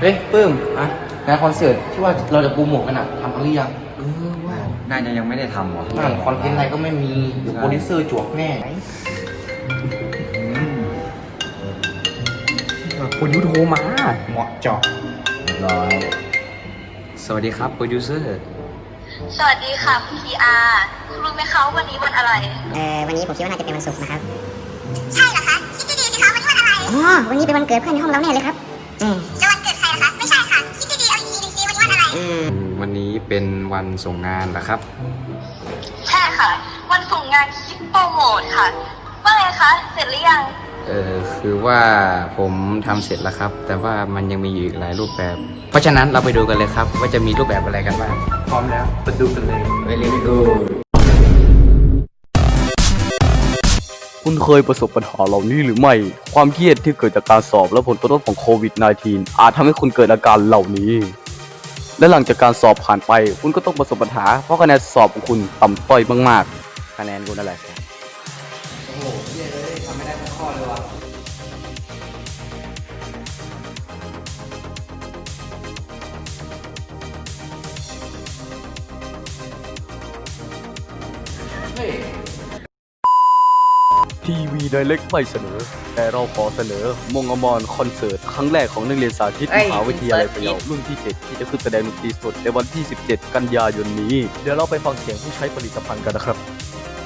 เฮ้ยปื้มอะงานคอนเสิร์ตที่ว่าเราจะปูหมวกกันอะทำกันหรือยังเออว่าน่าจะยังไม่ได้ทำว่ะนั่นคอนเทนต์อะไรก็ไม่มีเดี๋ยวโปรดิวเซอร์จวกแน่อืมคุณยุโทรมาเหมาะเจาะเรียบร้อยสวัสดีครับโปรดิวเซอร์ สวัสดีค่ะคุณพีอาร์รู้ไหมคะว่าวันนี้วันอะไร เออวันนี้ผมคิดว่าน่าจะเป็นวันศุกร์นะครับ ใช่เหรอคะ คิดดีๆสิคะวันนี้วัน อะไรอ๋อวันนี้เป็นวันเกิดเพื่อนในห้องเราแน่เลยครับอืมจะวันเกิดใครเหรอคะ ไม่ใช่ค่ะ คิดดีๆเอาอีกทีหนึงสิวันนี้วันอะไร อืมวันนี้เป็นวันส่งงานเหรอครับ ใช่ค่ะ วันส่งงานคิดโปรโมทค่ะ ว่าไงคะ เสร็จหรือยัง เออคือว่าผมทำเสร็จแล้วครับ แต่ว่ามันยังมีอยู่อีกหลายรูปแบบ เพราะฉะนั้นเราไปดูกันเลยครับ ว่าจะมีรูปแบบอะไรกันบ้างพร้อมแล้วไปดูกันเลยไป คุณเคยประสบปัญหาเหล่านี้หรือไม่ ความเครียดที่เกิดจากการสอบและผลกระทบของโควิด -19 อาจทำให้คุณเกิดอาการเหล่านี้ และหลังจากการสอบผ่านไป คุณก็ต้องประสบปัญหา เพราะคะแนนสอบของคุณต่ำต้อยมากๆ คะแนนคุณนั่นแหละครับโอ้โหเย้เลยทำไม่ได้ทั้งข้อเลยว่ะเฮ้ย ทีวีไดเล็กไม่เสนอ แต่เราขอเสนอมงอมรคอนเสิร์ต ครั้งแรกของนักเรียนสาธิตเอ้มยหาวิทยาลัยพะเยาสาธิตรุ่นที่ 7 ที่จะขึ้นแสดงดนตรีสดในวันที่ 17 กันยายนนี้ เดี๋ยวเราไปฟังเสียงผู้ใช้ผลิตภัณฑ์กันนะครับ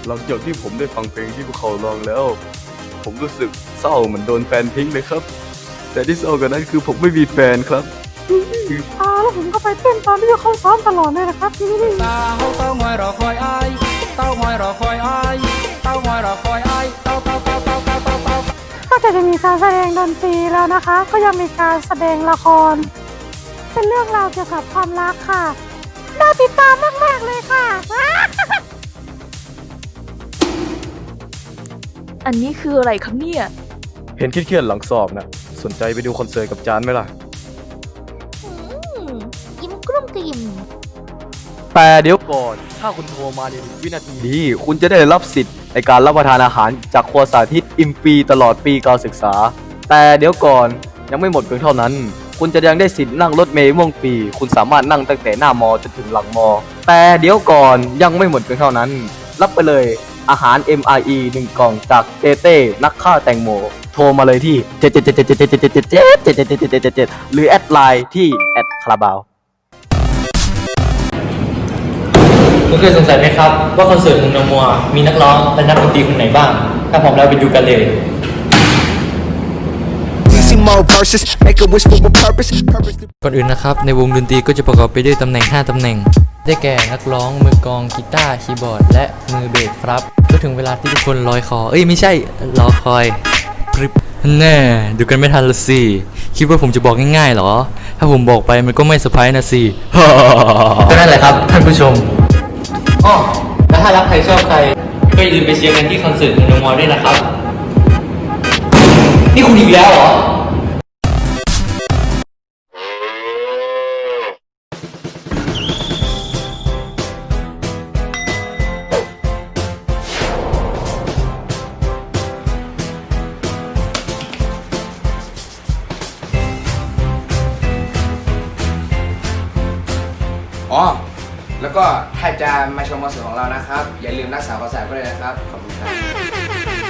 หลังจากที่ผมได้ฟังเพลงที่พวกเขาร้องแล้ว ผมรู้สึกเศร้าเหมือนโดนแฟนทิ้งเลยครับ แต่ที่เศร้ากว่านั้นคือผมไม่มีแฟนครับ อ่าแล้วผมก็ไปเต้นตอนที่เขาซ้อมตลอดเลยนะครับที่นี่สาวเต้างอยรอค จะมีการแสดงดนตรีแล้วนะคะ ก็ยังมีการแสดงละคร เป็นเรื่องราวเกี่ยวกับความรักค่ะ น่าติดตามมากๆเลยค่ะ อันนี้คืออะไรครับเนี่ย เห็นเครียดๆหลังสอบนะ สนใจไปดูคอนเสิร์ตกับจานไหมล่ะ แต่เดี๋ยวก่อน ถ้าคุณโทรมาในหนึ่งวินาทีนี้ คุณจะได้รับสิทธิ์ในการรับประทานอาหารจากครัวสาธิตอิมฟรีตลอดปีการศึกษา แต่เดี๋ยวก่อนยังไม่หมดเพียงเท่านั้น คุณจะยังได้สิทธิ์นั่งรถเมล์ม่วงฟรีคุณสามารถนั่งตั้งแต่หน้ามอจนถึงหลังมอ แต่เดี๋ยวก่อนยังไม่หมดเพียงเท่านั้น รับไปเลยอาหาร MRE 1 กล่องจากเต้เต้นักฆ่าแตงโม โทรมาเลยที่ 77777777777หรือแอดไลน์ที่แอดคาราบาว คุณเคยสงสัยไหมครับ ว่าคอนเสิร์ตของนมัว มีนักร้องและนักดนตรีคนไหนบ้าง ถ้าพร้อมแล้วไปดูกันเลย Easy mode versus make a wish for a purpose purpose ก่อนอื่นนะครับ ในวงดนตรีก็จะประกอบไปด้วยตำแหน่ง 5 ตำแหน่ง ได้แก่นักร้องมือกลองกีตาร์คีย์บอร์ด และมือเบสครับ ก็ถึงเวลาที่ทุกคนลอยคอ เอ้ยไม่ใช่รอคอยกริบแน่ดูกันไม่ทันละสิ คิดว่าผมจะบอกง่ายๆเหรอ ถ้าผมบอกไปมันก็ไม่เซอร์ไพรส์นะสิก็นั่นแหละครับท่านผู้ชม อ๋อแล้วถ้ารักใครชอบใคร ก็อย่าลืมไปเชียร์กันที่คอนเสิร์ตของนมัวด้วยนะครับ นี่คุณอีกแล้วเหรอ อ๋อ แล้วก็ถ้าจะมาชมคอนเสิร์ตของเรานะครับ อย่าลืมรักษาความสะอาดก็เลยนะครับ ขอบคุณครับ